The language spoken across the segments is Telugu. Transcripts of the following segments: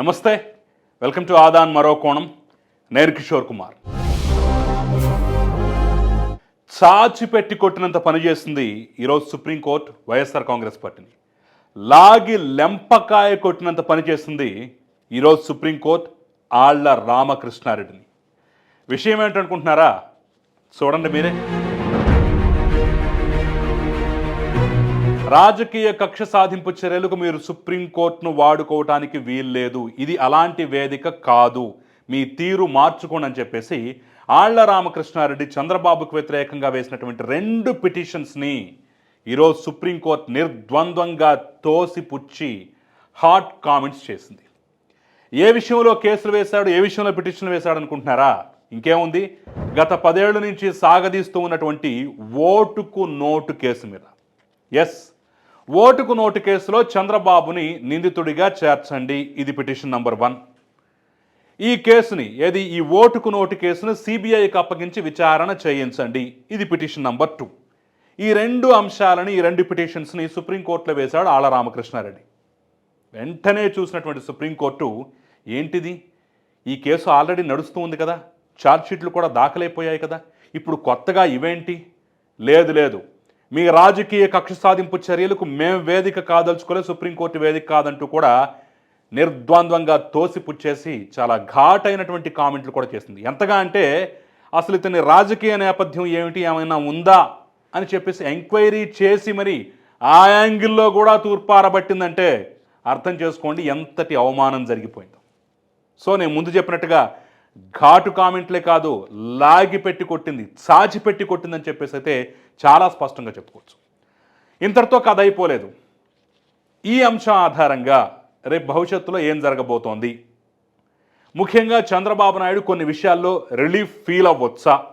నమస్తే. వెల్కమ్ టు ఆదాన్ మరో కోణం. నేను కిషోర్ కుమార్. చాచి పెట్టి కొట్టినంత పని ఈరోజు సుప్రీంకోర్టు వైఎస్ఆర్ కాంగ్రెస్ పార్టీని. లాగి లెంపకాయ కొట్టినంత పని ఈరోజు సుప్రీంకోర్టు ఆళ్ళ రామకృష్ణారెడ్డిని. విషయం ఏంటనుకుంటున్నారా? చూడండి మీరే. రాజకీయ కక్ష సాధింపు చర్యలకు మీరు సుప్రీంకోర్టును వాడుకోవటానికి వీల్లేదు. ఇది అలాంటి వేదిక కాదు. మీ తీరు మార్చుకోండి అని చెప్పేసి ఆళ్ళ రామకృష్ణారెడ్డి చంద్రబాబుకు వ్యతిరేకంగా వేసినటువంటి రెండు పిటిషన్స్ని ఈరోజు సుప్రీంకోర్టు నిర్ద్వంద్వంగా తోసిపుచ్చి హాట్ కామెంట్స్ చేసింది. ఏ విషయంలో కేసులు వేశాడు ఏ విషయంలో పిటిషన్లు వేశాడు అనుకుంటున్నారా? ఇంకేముంది? గత పదేళ్ళ నుంచి సాగదీస్తూ ఉన్నటువంటి ఓటుకు నోటు కేసు మీద. ఎస్ ఓటుకు నోటు కేసులో చంద్రబాబుని నిందితుడిగా చేర్చండి. ఇది పిటిషన్ నంబర్ వన్. ఈ కేసుని ఏది ఈ ఓటుకు నోటు కేసును సిబిఐకి అప్పగించి విచారణ చేయించండి. ఇది పిటిషన్ నంబర్ టూ. ఈ రెండు అంశాలని ఈ రెండు పిటిషన్స్ని సుప్రీంకోర్టులో వేశాడు ఆళ్ళ రామకృష్ణారెడ్డి. వెంటనే చూసినటువంటి సుప్రీంకోర్టు ఏంటిది? ఈ కేసు ఆల్రెడీ నడుస్తూ ఉంది కదా. ఛార్జ్షీట్లు కూడా దాఖలైపోయాయి కదా. ఇప్పుడు కొత్తగా ఇవేంటి? లేదు లేదు. మీ రాజకీయ కక్ష సాధింపు చర్యలకు మేము వేదిక కాదలుచుకోలే సుప్రీంకోర్టు వేదిక కాదంటూ కూడా నిర్ద్వంద్వంగా తోసిపుచ్చేసి చాలా ఘాటైనటువంటి కామెంట్లు కూడా చేసింది. ఎంతగా అంటే అసలు ఇతని రాజకీయ నేపథ్యం ఏమిటి ఏమైనా ఉందా అని చెప్పేసి ఎంక్వైరీ చేసి మరి ఆ యాంగిల్లో కూడా తూర్పారబట్టిందంటే అర్థం చేసుకోండి ఎంతటి అవమానం జరిగిపోయిందో. సో నేను ముందు చెప్పినట్టుగా ఘాటు కామెంట్లే కాదు లాగి పెట్టి కొట్టింది చాచి పెట్టి కొట్టిందని చెప్పేసి అయితే చాలా స్పష్టంగా చెప్పుకోవచ్చు. ఇంతటితో కథ అయిపోలేదు. ఈ అంశం ఆధారంగా రేపు భవిష్యత్తులో ఏం జరగబోతోంది? ముఖ్యంగా చంద్రబాబు నాయుడు కొన్ని విషయాల్లో రిలీఫ్ ఫీల్ అవ్వచ్చా?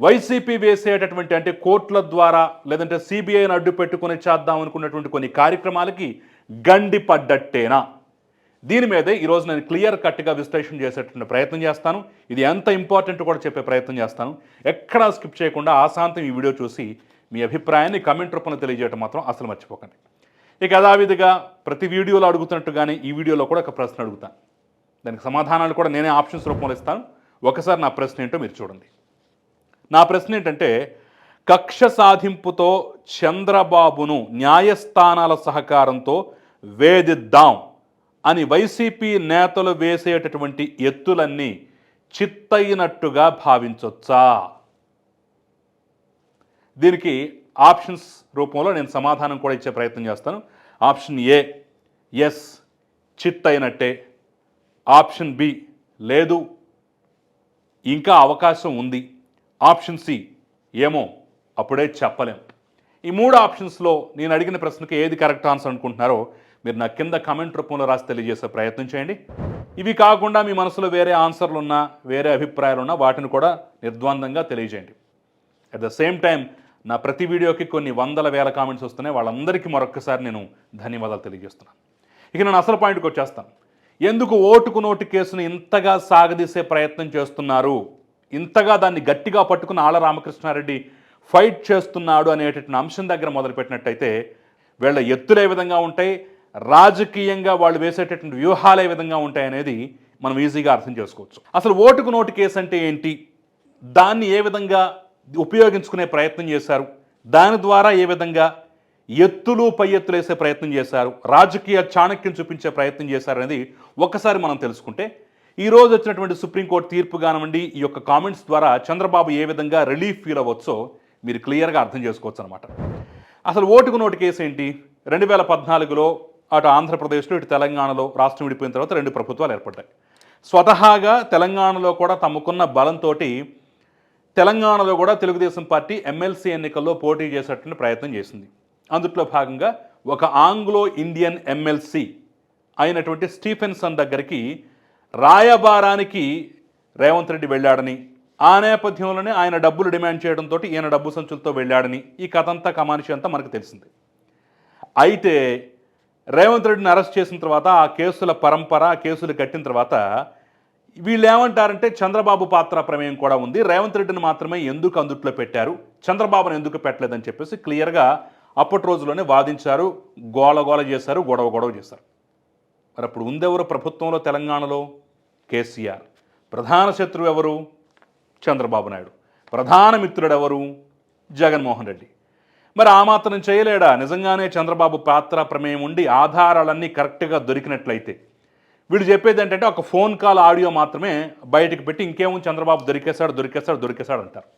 వైసీపీ వేసేటటువంటి అంటే కోర్టుల ద్వారా లేదంటే సిబిఐని అడ్డు పెట్టుకుని చేద్దాం అనుకున్నటువంటి కొన్ని కార్యక్రమాలకి గండి పడ్డట్టేనా? దీని మీదే ఈరోజు నేను క్లియర్ కట్గా విశ్లేషణ చేసేటువంటి ప్రయత్నం చేస్తాను. ఇది ఎంత ఇంపార్టెంట్ కూడా చెప్పే ప్రయత్నం చేస్తాను. ఎక్కడా స్కిప్ చేయకుండా ఆశాంతం ఈ వీడియో చూసి మీ అభిప్రాయాన్ని కమెంట్ రూపంలో తెలియజేయడం మాత్రం అసలు మర్చిపోకండి. ఇక యథావిధిగా ప్రతి వీడియోలో అడుగుతున్నట్టుగానే ఈ వీడియోలో కూడా ఒక ప్రశ్న అడుగుతాను దానికి సమాధానాలు కూడా నేనే ఆప్షన్స్ రూపంలో ఇస్తాను. ఒకసారి నా ప్రశ్న ఏంటో మీరు చూడండి. నా ప్రశ్న ఏంటంటే కక్ష సాధింపుతో చంద్రబాబును న్యాయస్థానాల సహకారంతో వేధిద్దాం. అని వైసీపీ నేతలు వేసేటటువంటి ఎత్తులన్నీ చిత్తయినట్టుగా భావించొచ్చా? దీనికి ఆప్షన్స్ రూపంలో నేను సమాధానం కూడా ఇచ్చే ప్రయత్నం చేస్తాను. ఆప్షన్ ఏ ఎస్ చిత్తయినట్టే ఆప్షన్ బి లేదు ఇంకా అవకాశం ఉంది. ఆప్షన్ సి ఏమో అప్పుడే చెప్పలేం. ఈ మూడు ఆప్షన్స్లో నేను అడిగిన ప్రశ్నకి ఏది కరెక్ట్ ఆన్సర్ అనుకుంటున్నారో మీరు నా కింద కమెంట్ రూపంలో రాసి తెలియజేసే ప్రయత్నం చేయండి. ఇవి కాకుండా మీ మనసులో వేరే ఆన్సర్లు ఉన్నా వేరే అభిప్రాయాలు ఉన్నా వాటిని కూడా నిర్ద్వందంగా తెలియజేయండి. అట్ ద సేమ్ టైం నా ప్రతి వీడియోకి కొన్ని వందల వేల కామెంట్స్ వస్తున్నాయి. వాళ్ళందరికీ మరొక్కసారి నేను ధన్యవాదాలు తెలియజేస్తున్నాను. ఇక నేను అసలు పాయింట్కి వచ్చేస్తాను. ఎందుకు ఓటుకు నోటు కేసును ఇంతగా సాగదీసే ప్రయత్నం చేస్తున్నారు? ఇంతగా దాన్ని గట్టిగా పట్టుకుని ఆళ్ళ రామకృష్ణారెడ్డి ఫైట్ చేస్తున్నాడు అనేటటువంటి అంశం దగ్గర మొదలుపెట్టినట్టయితే వీళ్ళ ఎత్తులు ఏ విధంగా ఉంటాయి? రాజకీయంగా వాళ్ళు వేసేటటువంటి వ్యూహాలు ఏ విధంగా ఉంటాయి అనేది మనం ఈజీగా అర్థం చేసుకోవచ్చు. అసలు ఓటుకు నోటు కేసు అంటే ఏంటి? దాన్ని ఏ విధంగా ఉపయోగించుకునే ప్రయత్నం చేశారు? దాని ద్వారా ఏ విధంగా ఎత్తులు పై ఎత్తులు వేసే ప్రయత్నం చేశారు? రాజకీయ చాణక్యం చూపించే ప్రయత్నం చేశారు అనేది ఒక్కసారి మనం తెలుసుకుంటే ఈ రోజు వచ్చినటువంటి సుప్రీంకోర్టు తీర్పు కానివ్వండి ఈ యొక్క కామెంట్స్ ద్వారా చంద్రబాబు ఏ విధంగా రిలీఫ్ ఫీల్ అవ్వచ్చో మీరు క్లియర్గా అర్థం చేసుకోవచ్చు అనమాట అసలు ఓటుకు నోటు కేసు ఏంటి? రెండు వేల పద్నాలుగులో అటు ఆంధ్రప్రదేశ్లో ఇటు తెలంగాణలో రాష్ట్రం విడిపోయిన తర్వాత రెండు ప్రభుత్వాలు ఏర్పడ్డాయి. స్వతహాగా తెలంగాణలో కూడా తమకున్న బలంతో తెలంగాణలో కూడా తెలుగుదేశం పార్టీ ఎమ్మెల్సీ ఎన్నికల్లో పోటీ చేసేటువంటి ప్రయత్నం చేసింది. అందుట్లో భాగంగా ఒక ఆంగ్లో ఇండియన్ ఎమ్మెల్సీ అయినటువంటి స్టీఫెన్సన్ దగ్గరికి రాయబారానికి రేవంత్ రెడ్డి వెళ్ళాడని ఆ నేపథ్యంలోనే ఆయన డబ్బులు డిమాండ్ చేయడంతో ఈయన డబ్బు సంచులతో వెళ్ళాడని ఈ కథ అంతా కమానిషి అంతా మనకు తెలిసింది. అయితే రేవంత్ రెడ్డిని అరెస్ట్ చేసిన తర్వాత ఆ కేసుల పరంపర ఆ కేసులు కట్టిన తర్వాత వీళ్ళు ఏమంటారంటే చంద్రబాబు పాత్ర ప్రమేయం కూడా ఉంది. రేవంత్ రెడ్డిని మాత్రమే ఎందుకు అందుట్లో పెట్టారు? చంద్రబాబును ఎందుకు పెట్టలేదని చెప్పేసి క్లియర్గా అప్పటి రోజుల్లోనే వాదించారు. గోల గోల చేశారు గొడవ గొడవ చేశారు. మరి అప్పుడు ఉందెవరు ప్రభుత్వంలో తెలంగాణలో? కేసీఆర్. ప్రధాన శత్రువు ఎవరు? చంద్రబాబు నాయుడు. ప్రధాన మిత్రుడు ఎవరు జగన్మోహన్ రెడ్డి. మరి ఆ మాత్రం చేయలేడా? నిజంగానే చంద్రబాబు పాత్ర ప్రమేయం ఉండి ఆధారాలన్నీ కరెక్ట్గా దొరికినట్లయితే. వీడు చెప్పేది ఏంటంటే ఒక ఫోన్ కాల్ ఆడియో మాత్రమే బయటకు పెట్టి ఇంకేమో చంద్రబాబు దొరికేశాడు దొరికేశాడు దొరికేశాడు అంటారు.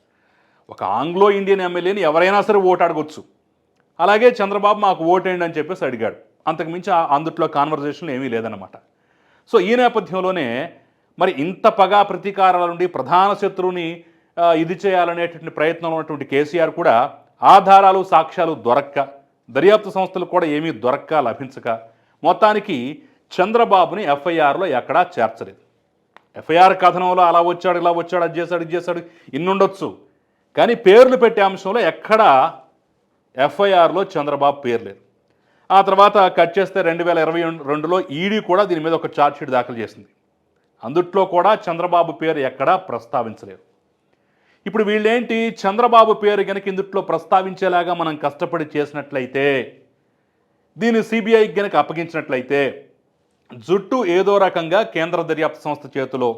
ఒక ఆంగ్లో ఇండియన్ ఎమ్మెల్యేని ఎవరైనా సరే ఓటు అడగొచ్చు. అలాగే చంద్రబాబు మాకు ఓటేయండి అని చెప్పేసి అడిగాడు. అంతకుమించి అందుట్లో కాన్వర్జేషన్లు ఏమీ లేదన్నమాట. సో ఈ నేపథ్యంలోనే మరి ఇంత పగా ప్రతీకారాల నుండి ప్రధాన శత్రువుని ఇది చేయాలనేటువంటి ప్రయత్నంలో ఉన్నటువంటి కేసీఆర్ కూడా ఆధారాలు సాక్ష్యాలు దొరక్క దర్యాప్తు సంస్థలు కూడా ఏమీ దొరక్క లభించక మొత్తానికి చంద్రబాబుని ఎఫ్ఐఆర్లో ఎక్కడా చేర్చలేదు. ఎఫ్ఐఆర్ కథనంలో అలా వచ్చాడు ఇలా వచ్చాడు అది చేశాడు ఇది చేశాడు ఇన్నుండొచ్చు. కానీ పేర్లు పెట్టే అంశంలో ఎక్కడా ఎఫ్ఐఆర్లో చంద్రబాబు పేరు లేదు. ఆ తర్వాత కట్ చేస్తే రెండు వేల ఇరవై రెండులో ఈడీ కూడా దీని మీద ఒక ఛార్జ్షీట్ దాఖలు చేసింది. అందుట్లో కూడా చంద్రబాబు పేరు ఎక్కడా ప్రస్తావించలేదు. ఇప్పుడు వీళ్ళేంటి? చంద్రబాబు పేరు కనుక ఇందుట్లో ప్రస్తావించేలాగా మనం కష్టపడి చేసినట్లయితే దీన్ని సిబిఐకి గనక అప్పగించినట్లయితే జుట్టు ఏదో రకంగా కేంద్ర దర్యాప్తు సంస్థ చేతిలో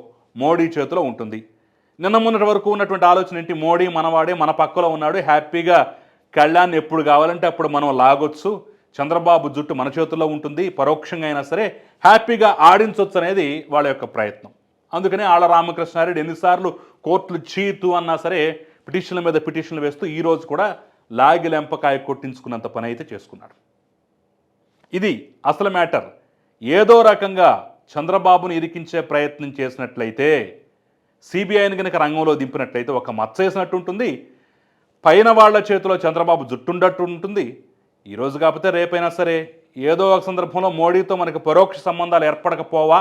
మోడీ చేతిలో ఉంటుంది. నిన్న మొన్నటి వరకు ఉన్నటువంటి ఆలోచన ఏంటి? మోడీ మనవాడే మన పక్కలో ఉన్నాడు హ్యాపీగా కళ్యాణ్ ఎప్పుడు కావాలంటే అప్పుడు మనం లాగొచ్చు. చంద్రబాబు జుట్టు మన చేతుల్లో ఉంటుంది పరోక్షంగా అయినా సరే హ్యాపీగా ఆడించవచ్చు అనేది వాళ్ళ యొక్క ప్రయత్నం. అందుకనే ఆళ్ళ రామకృష్ణారెడ్డి ఎన్నిసార్లు కోర్టులు చీతు అన్నా సరే పిటిషన్ల మీద పిటిషన్లు వేస్తూ ఈరోజు కూడా లాగి లెంపకాయ కొట్టించుకున్నంత పని అయితే చేసుకున్నాడు. ఇది అసలు మ్యాటర్. ఏదో రకంగా చంద్రబాబును ఇరికించే ప్రయత్నం చేసినట్లయితే సిబిఐని కనుక రంగంలో దింపినట్లయితే ఒక మచ్చ వేసినట్టు ఉంటుంది పైన వాళ్ళ చేతిలో చంద్రబాబు జుట్టుండట్టు ఉంటుంది ఈరోజు కాకపోతే రేపైనా సరే ఏదో ఒక సందర్భంలో మోడీతో మనకు పరోక్ష సంబంధాలు ఏర్పడకపోవా?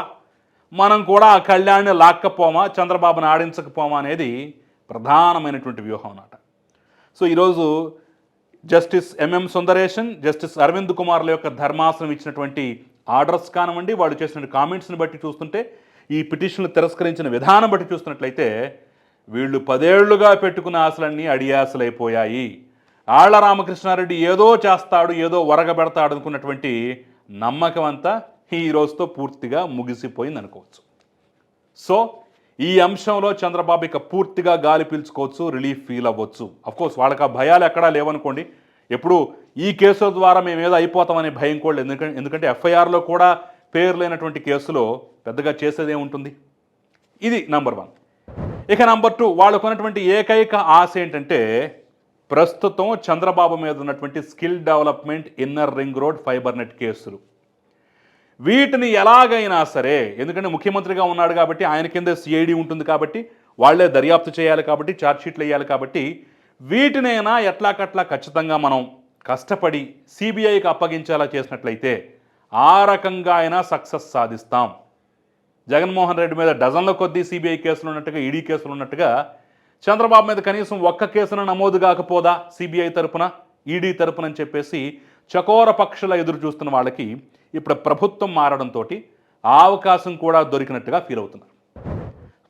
మనం కూడా ఆ కళ్యాణ్ని లాక్కపోమా చంద్రబాబును ఆడించకపోమా అనేది ప్రధానమైనటువంటి వ్యూహం అన్నమాట. సో ఈరోజు justice MM Sundaresan justice Aravind కుమార్ల యొక్క ధర్మాసనం ఇచ్చినటువంటి ఆర్డర్స్ కానివ్వండి వాళ్ళు చేసిన కామెంట్స్ని బట్టి చూస్తుంటే ఈ పిటిషన్లు తిరస్కరించిన విధానం బట్టి చూస్తున్నట్లయితే వీళ్ళు పదేళ్ళుగా పెట్టుకున్న ఆశలన్నీ అడియాసలైపోయాయి ఆళ్ళ రామకృష్ణారెడ్డి ఏదో చేస్తాడు ఏదో వరగబెడతాడు అనుకున్నటువంటి నమ్మకం అంతా ఈ రోజుతో పూర్తిగా ముగిసిపోయింది అనుకోవచ్చు సో ఈ అంశంలో చంద్రబాబు ఇక పూర్తిగా గాలి పీల్చుకోవచ్చు రిలీఫ్ ఫీల్ అవ్వచ్చు. అఫ్కోర్స్ వాళ్ళకి ఆ భయాలు ఎక్కడా లేవనుకోండి. ఎప్పుడు ఈ కేసుల ద్వారా మేము ఏదో అయిపోతామనే భయం కూడా ఎందుకంటే ఎందుకంటే ఎఫ్ఐఆర్లో కూడా పేరు లేనటువంటి కేసులో పెద్దగా చేసేదే ఉంటుంది. ఇది నంబర్ వన్ ఇక నంబర్ టూ వాళ్ళకు ఉన్నటువంటి ఏకైక ఆశ ఏంటంటే ప్రస్తుతం చంద్రబాబు మీద ఉన్నటువంటి skill development inner ring road fibre net కేసులు. వీటిని ఎలాగైనా సరే ఎందుకంటే ముఖ్యమంత్రిగా ఉన్నాడు కాబట్టి ఆయన కింద సిఐడి ఉంటుంది కాబట్టి వాళ్ళే దర్యాప్తు చేయాలి కాబట్టి ఛార్జ్షీట్లు వేయాలి కాబట్టి వీటినైనా ఎట్లాకట్లా ఖచ్చితంగా మనం కష్టపడి సిబిఐకి అప్పగించేలా చేసినట్లయితే ఆ రకంగా అయినా సక్సెస్ సాధిస్తాం. జగన్మోహన్ రెడ్డి మీద డజన్ల కొద్దీ సిబిఐ కేసులు ఉన్నట్టుగా ఈడీ కేసులు ఉన్నట్టుగా చంద్రబాబు మీద కనీసం ఒక్క కేసును నమోదు కాకపోదా సిబిఐ తరపున ఈడీ తరపున అని చెప్పేసి చకోర పక్షుల ఎదురు చూస్తున్న వాళ్ళకి ఇప్పుడు ప్రభుత్వం మారడంతో ఆ అవకాశం కూడా దొరికినట్టుగా ఫీల్ అవుతున్నారు.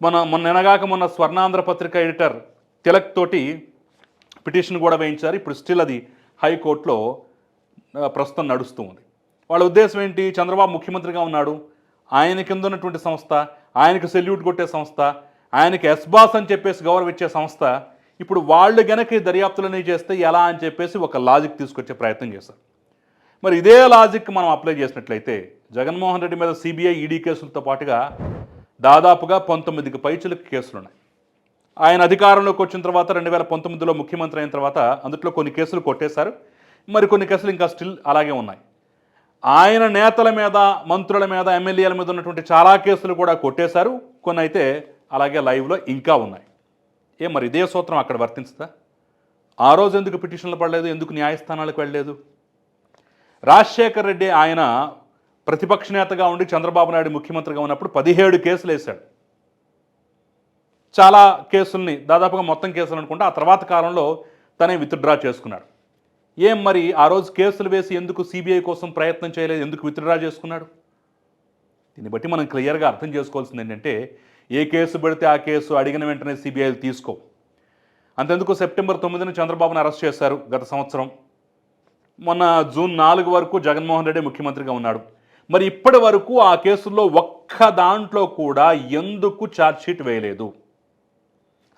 మన మొన్న ఎనగాక మొన్న స్వర్ణాంధ్ర పత్రిక ఎడిటర్ తిలక్ తోటి పిటిషన్ కూడా వేయించారు. ఇప్పుడు స్టిల్ అది హైకోర్టులో ప్రస్తుతం నడుస్తూ ఉంది. వాళ్ళ ఉద్దేశం ఏంటి? చంద్రబాబు ముఖ్యమంత్రిగా ఉన్నాడు. ఆయన కింద ఉన్నటువంటి సంస్థ ఆయనకు సెల్యూట్ కొట్టే సంస్థ ఆయనకి ఎస్బాస్ అని చెప్పేసి గౌరవ ఇచ్చే సంస్థ ఇప్పుడు వాళ్ళు గనక దర్యాప్తులనే చేస్తే ఎలా అని చెప్పేసి ఒక లాజిక్ తీసుకొచ్చే ప్రయత్నం చేశారు. మరి ఇదే లాజిక్ మనం అప్లై చేసినట్లయితే జగన్మోహన్ రెడ్డి మీద సిబిఐ ఈడీ కేసులతో పాటుగా దాదాపుగా పంతొమ్మిదికి పైచులకు కేసులు ఉన్నాయి ఆయన అధికారంలోకి వచ్చిన తర్వాత రెండు వేల పంతొమ్మిదిలో ముఖ్యమంత్రి అయిన తర్వాత అందులో కొన్ని కేసులు కొట్టేశారు. మరి కొన్ని కేసులు ఇంకా స్టిల్ అలాగే ఉన్నాయి. ఆయన నేతల మీద మంత్రుల మీద ఎమ్మెల్యేల మీద ఉన్నటువంటి చాలా కేసులు కూడా కొట్టేశారు. కొన్ని అయితే అలాగే లైవ్లో ఇంకా ఉన్నాయి. ఏ మరి ఇదే సూత్రం అక్కడ వర్తించదా? ఆ రోజు ఎందుకు పిటిషన్లు పడలేదు? ఎందుకు న్యాయస్థానాలకు వెళ్ళలేదు? రాజశేఖర్ రెడ్డి ఆయన ప్రతిపక్ష నేతగా ఉండి చంద్రబాబు నాయుడు ముఖ్యమంత్రిగా ఉన్నప్పుడు పదిహేడు కేసులు వేశాడు. చాలా కేసుల్ని దాదాపుగా మొత్తం కేసులు అనుకుంటే ఆ తర్వాత కాలంలో తనే విత్డ్రా చేసుకున్నాడు. ఏం మరి ఆ రోజు కేసులు వేసి ఎందుకు సిబిఐ కోసం ప్రయత్నం చేయలేదు ఎందుకు విత్డ్రా చేసుకున్నాడు? దీన్ని బట్టి మనం క్లియర్గా అర్థం చేసుకోవాల్సింది ఏంటంటే ఏ కేసు పెడితే ఆ కేసు అడిగిన వెంటనే సిబిఐలు తీసుకో అంతెందుకు సెప్టెంబర్ తొమ్మిదిన చంద్రబాబును అరెస్ట్ చేశారు గత సంవత్సరం. మొన్న జూన్ నాలుగు వరకు జగన్మోహన్ రెడ్డి ముఖ్యమంత్రిగా ఉన్నాడు. మరి ఇప్పటి వరకు ఆ కేసుల్లో ఒక్క దాంట్లో కూడా ఎందుకు ఛార్జ్షీట్ వేయలేదు?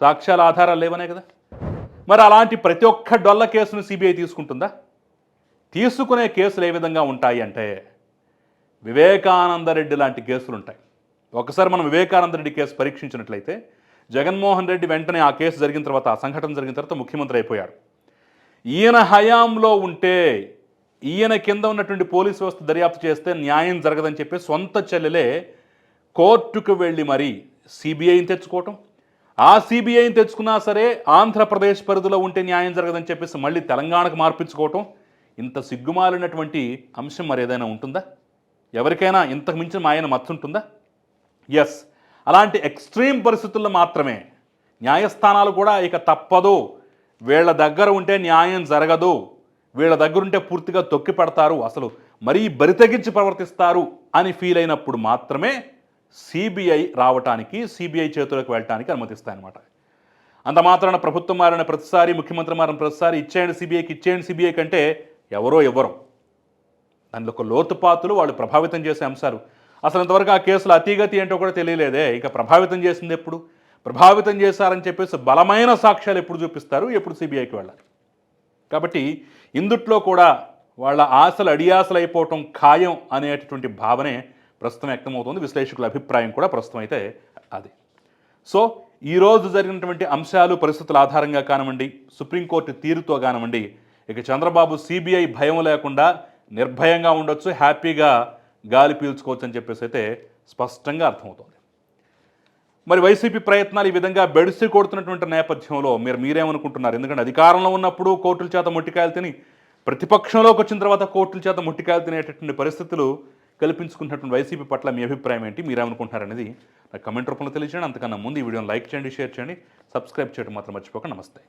సాక్ష్యాల ఆధారాలు లేవనే కదా? మరి అలాంటి ప్రతి ఒక్క డొల్ల కేసును సిబిఐ తీసుకుంటుందా? తీసుకునే కేసులు ఏ విధంగా ఉంటాయి అంటే వివేకానంద రెడ్డి లాంటి కేసులు ఉంటాయి ఒకసారి మనం వివేకానంద రెడ్డి కేసు పరీక్షించినట్లయితే జగన్మోహన్ రెడ్డి వెంటనే ఆ కేసు జరిగిన తర్వాత ఆ సంఘటన జరిగిన తర్వాత ముఖ్యమంత్రి అయిపోయాడు. ఈయన హయాంలో ఉంటే ఈయన కింద ఉన్నటువంటి పోలీస్ వ్యవస్థ దర్యాప్తు చేస్తే న్యాయం జరగదని చెప్పి సొంత చెల్లెలే కోర్టుకు వెళ్ళి మరి సిబిఐని తెచ్చుకోవటం. ఆ సిబిఐని తెచ్చుకున్నా సరే ఆంధ్రప్రదేశ్ పరిధిలో ఉంటే న్యాయం జరగదని చెప్పేసి మళ్ళీ తెలంగాణకు మార్పించుకోవటం. ఇంత సిగ్గుమాలినటువంటి అంశం మరి ఏదైనా ఉంటుందా? ఎవరికైనా ఇంతకు మించిన ఆయన మత్తుంటుందా ఎస్ అలాంటి ఎక్స్ట్రీమ్ పరిస్థితుల్లో మాత్రమే న్యాయస్థానాలు కూడా ఇక తప్పదు. వీళ్ళ దగ్గర ఉంటే న్యాయం జరగదు. వీళ్ళ దగ్గర ఉంటే పూర్తిగా తొక్కి పెడతారు. అసలు మరీ బరితెగించి ప్రవర్తిస్తారు అని ఫీల్ అయినప్పుడు మాత్రమే సిబిఐ రావటానికి సిబిఐ చేతులకు వెళ్ళటానికి అనుమతిస్తాయన్నమాట. అంత మాత్రాన ప్రభుత్వం మారిన ప్రతిసారి ముఖ్యమంత్రి మారిన ప్రతిసారి ఇచ్చేయండి సిబిఐకి ఇచ్చేయండి సిబిఐ కంటే ఎవరో ఎవరు దానిలో ఒక లోతుపాతులు వాళ్ళు ప్రభావితం చేసే అంశాలు. అసలు ఇంతవరకు ఆ కేసులు అతీగతి ఏంటో కూడా తెలియలేదే. ఇక ప్రభావితం చేసింది ఎప్పుడు? ప్రభావితం చేశారని చెప్పేసి బలమైన సాక్ష్యాలు ఎప్పుడు చూపిస్తారు? ఎప్పుడు సిబిఐకి వెళ్ళాలి? కాబట్టి ఇందుట్లో కూడా వాళ్ళ ఆశలు అడియాసలు అయిపోవటం ఖాయం అనేటటువంటి భావనే ప్రస్తుతం వ్యక్తమవుతుంది. విశ్లేషకుల అభిప్రాయం కూడా ప్రస్తుతం అయితే అది. సో ఈరోజు జరిగినటువంటి అంశాలు పరిస్థితుల ఆధారంగా కానివ్వండి సుప్రీంకోర్టు తీరుతో కానివ్వండి ఇక చంద్రబాబు సిబిఐ భయం లేకుండా నిర్భయంగా ఉండొచ్చు హ్యాపీగా గాలి పీల్చుకోవచ్చు అని చెప్పేసి అయితే స్పష్టంగా అర్థమవుతుంది. మరి వైసీపీ ప్రయత్నాలు ఈ విధంగా బెడిసి కొడుతున్నటువంటి నేపథ్యంలో మీరు మీరేమనుకుంటున్నారు? ఎందుకంటే అధికారంలో ఉన్నప్పుడు కోర్టుల చేత ముట్టికాయలు తిని ప్రతిపక్షంలోకి వచ్చిన తర్వాత కోర్టుల చేత ముట్టికాయలు తినేటటువంటి పరిస్థితులు కల్పించుకున్నటువంటి వైసీపీ పట్ల మీ అభిప్రాయం ఏంటి? మీరేమనుకుంటున్నారు అనేది నాకు కమెంట్ రూపంలో తెలియజేయండి. అంతకన్నా ముందు ఈ వీడియోని లైక్ చేయండి షేర్ చేయండి సబ్స్క్రైబ్ చేయడం మాత్రం మర్చిపోక నమస్తే.